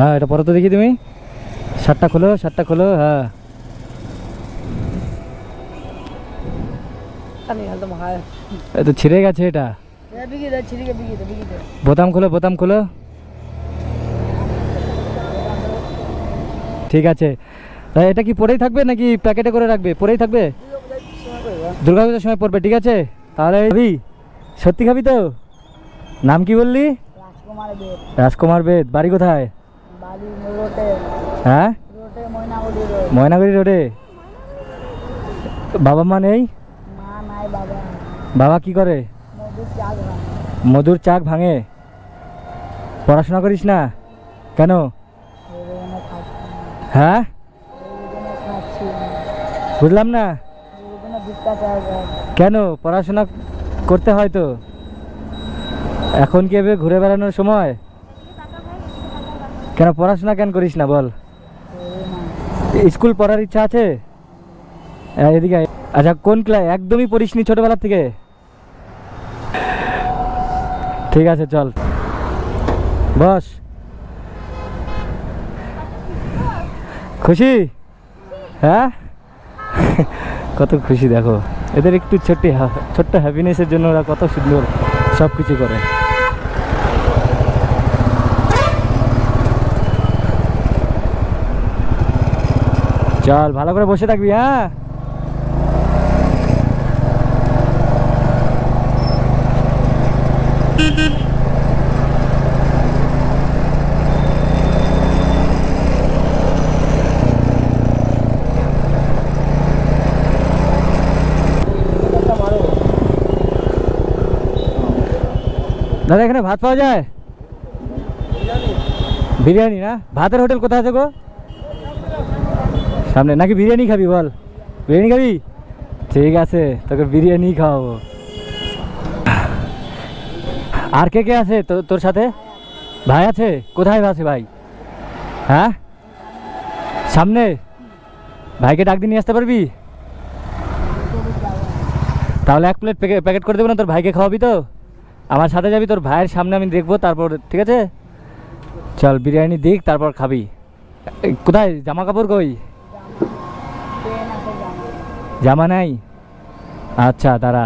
হ্যাঁ এটা পরে তো দেখি তুমি। শার্টটা খোলো শার্টটা খোলো হ্যাঁ। খালি হালতো মাখায়। এ তো ছিঁড়ে গেছে এটা। বোতাম খোলো বোতাম খোলো। ঠিক আছে। এটা কি পরেই থাকবে নাকি প্যাকেটে করে রাখবে? পরেই থাকবে? দুর্গা পুজোর সময় পড়বে ঠিক আছে? তাহলে খাবি সত্যি খাবি তো? নাম কি বললি? রাজকুমার বেদ। রাজকুমার বেদ বাড়ি কোথায়? হ্যাঁ? ময়নাগুড়ি রোডে। বাবা মা নেই? বাবা কি করে? মধুর চাক ভাঙে। পড়াশোনা করিস না? কেন। হ্যাঁ। বুঝলাম না। কেন? পড়াশোনা করতে হয় তো। এখন কি এভাবে ঘুরে বেড়ানোর সময়? কেন পড়াশোনা কেন করিস না বল। স্কুল পড়ার ইচ্ছা আছে? এদিকে আচ্ছা কোন ক্লাস? একদমই পড়িসনি ছোটবেলা থেকে? ঠিক আছে, চল। বস। খুশি? হ্যাঁ? কত খুশি, দেখো। এদের একটু ছোট্ট ছোট্ট হ্যাপিনেসের জন্য ওরা কত সুন্দর সব কিছু করে। চল, ভালো করে বসে থাকবি হ্যাঁ? দাদা, এখানে ভাত পাওয়া যায়? বিরিয়ানি, না? ভাতের হোটেল কোথায় আছে গো? সামনে। নাকি বিরিয়ানি খাবি বল? বিরিয়ানি খাবি? ঠিক আছে, তোকে বিরিয়ানি খাওয়াবো। আর কে কে আছে তোর সাথে? ভাই আছে? কোথায় আছে ভাই? হ্যাঁ? সামনে? ভাইকে ডাক দিয়ে নিয়ে আসতে পারবি? তাহলে এক প্লেট প্যাকেট করে দেবো না তোর ভাইকে খাওয়াবি তো? আমার সাথে যাবি, তোর ভাইয়ের সামনে আমি দেখব, তারপর ঠিক আছে? চল বিরিয়ানি দিক, তারপর খাবি। কোথায়? জামা কাপড় কই। জামা নাই? আচ্ছা দাঁড়া।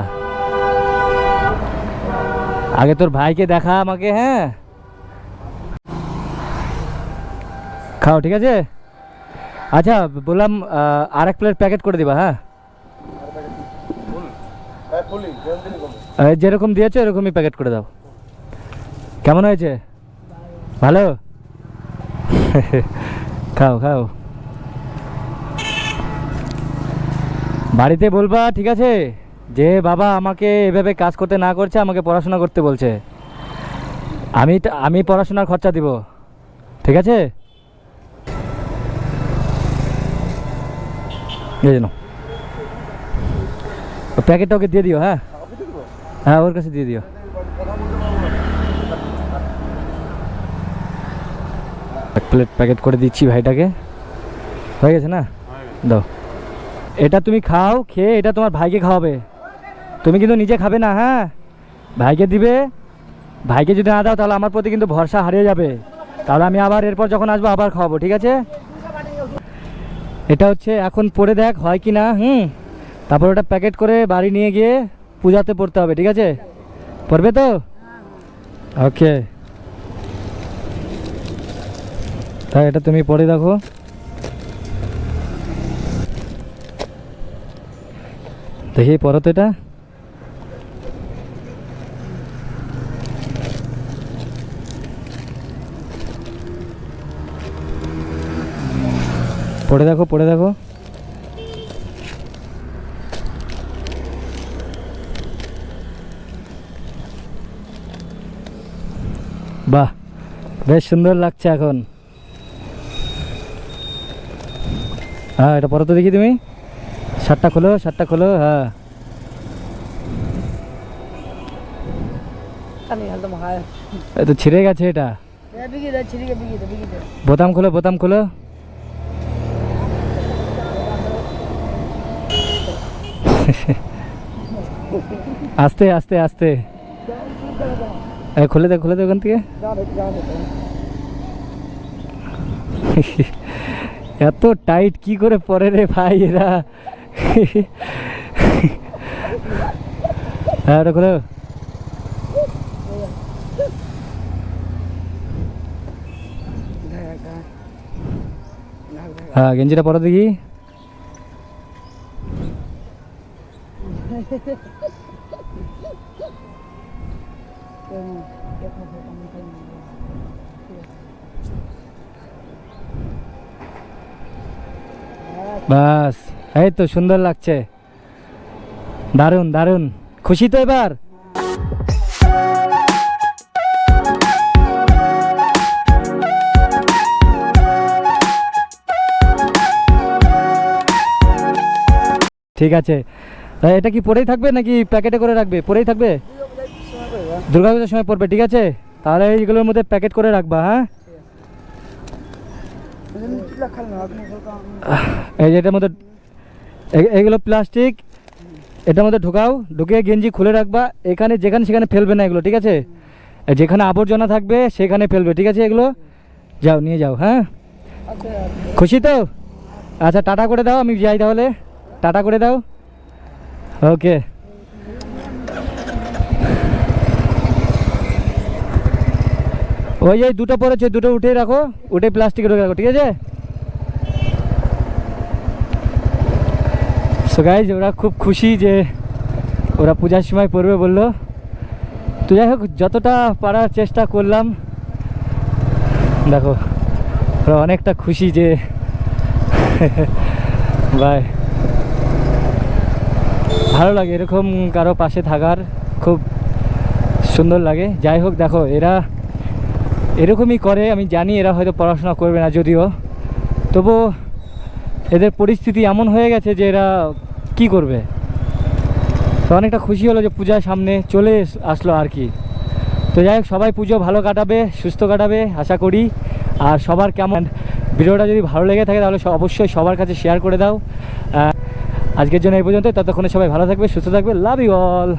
আগে তোর ভাইকে দেখা আমাকে হ্যাঁ? খাও, ঠিক আছে? আচ্ছা বললাম আর এক প্লেট প্যাকেট করে দিবা হ্যাঁ? যেরকম দিয়েছ, এরকমই প্যাকেট করে দাও। কেমন হয়েছে? ভালো? খাও খাও। বাড়িতে বলবা, ঠিক আছে? যে বাবা আমাকে এভাবে কাজ করতে না করছে, আমাকে পড়াশোনা করতে বলছে। আমি আমি পড়াশোনার খরচা দিব। ঠিক আছে? প্যাকেটটা ওকে দিয়ে দিও হ্যাঁ? হ্যাঁ ওর কাছে দিয়ে দিও। এক প্লেট প্যাকেট করে দিচ্ছি ভাইটাকে। হয়ে গেছে না? দাও। এটা তুমি খাও, খেয়ে এটা তোমার ভাইকে খাওয়াবে। তুমি কিন্তু নিজে খাবে না হ্যাঁ? ভাইকে দিবে। ভাইকে যদি না দাও, তাহলে আমার প্রতি কিন্তু ভরসা হারিয়ে যাবে। তাহলে আমি আবার এরপর যখন আসব, আবার খাওয়াবো, ঠিক আছে? এটা হচ্ছে, এখন পরে দেখ, হয় কি না, হুম? তারপর ওটা প্যাকেট করে বাড়ি নিয়ে গিয়ে পূজাতে পড়তে হবে, ঠিক আছে? পড়বে তো? ওকে তাই এটা তুমি পরে দেখো। দেখি, পড়ো তো এটা। পড়ে দেখো পড়ে দেখো। বাহ, বেশ সুন্দর লাগছে এখন। হ্যাঁ এটা পরে তো দেখি তুমি। শার্টটা খোলো শার্টটা খোলো হ্যাঁ। খালি হালতো মাখায় এ তো ছিঁড়ে গেছে এটা। বোতাম খোলো বোতাম খোলো। আস্তে আস্তে আস্তে। খুলে দে খুলে দে ওখান থেকে। এত টাইট কি করে পরে রে ভাই এরা? হ্যাঁ ওটা খোলো হ্যাঁ গেঞ্জিটা পরো দেখি বাস এই তো সুন্দর লাগছে। দারুণ দারুণ। খুশি তো এবার? ঠিক আছে। এটা কি পরেই থাকবে নাকি প্যাকেটে করে রাখবে? পরেই থাকবে? দুর্গাপূজার সময় পড়বে ঠিক আছে? তাহলে এইগুলোর মধ্যে প্যাকেট করে রাখবা হ্যাঁ? এই যে এটার মধ্যে এগুলো প্লাস্টিক, এটার মধ্যে ঢোকাও ঢুকিয়ে গেঞ্জি খুলে রাখবা, এখানে যেখানে সেখানে ফেলবে না এগুলো, ঠিক আছে? যেখানে আবর্জনা থাকবে, সেখানে ফেলবে, ঠিক আছে এগুলো? যাও, নিয়ে যাও হ্যাঁ? খুশি তো? আচ্ছা টাটা করে দাও, আমি যাই তাহলে। টাটা করে দাও। ওকে। ওই যে দুটো পড়েছে, দুটো উঠে রাখো, উঠে প্লাস্টিকে ঢুকে রাখো, ঠিক আছে? সো গাইজ ওরা খুব খুশি যে ওরা পূজার সময় পড়বে বলল। তো যাই হোক, যতটা পারার চেষ্টা করলাম, দেখো, ওরা অনেকটা খুশি যে বাই। ভালো লাগে এরকম কারও পাশে থাকার, খুব সুন্দর লাগে। যাই হোক, দেখো, এরা এরকমই করে, আমি জানি এরা হয়তো পড়াশোনা করবে না যদিও। তবু এদের পরিস্থিতি এমন হয়ে গেছে যে এরা কি করবে? তো অনেকটা খুশি হলো যে পূজার সামনে চলে আসলো আর কি। তো যাই হোক, সবাই পুজো ভালো কাটাবে, সুস্থ কাটাবে, আশা করি। আর সবার কেমন, ভিডিওটা যদি ভালো লেগে থাকে তাহলে অবশ্যই সবার কাছে শেয়ার করে দাও। আজকের জন্য এই পর্যন্ত ততক্ষণে সবাই ভালো থাকবে, সুস্থ থাকবে। Love you all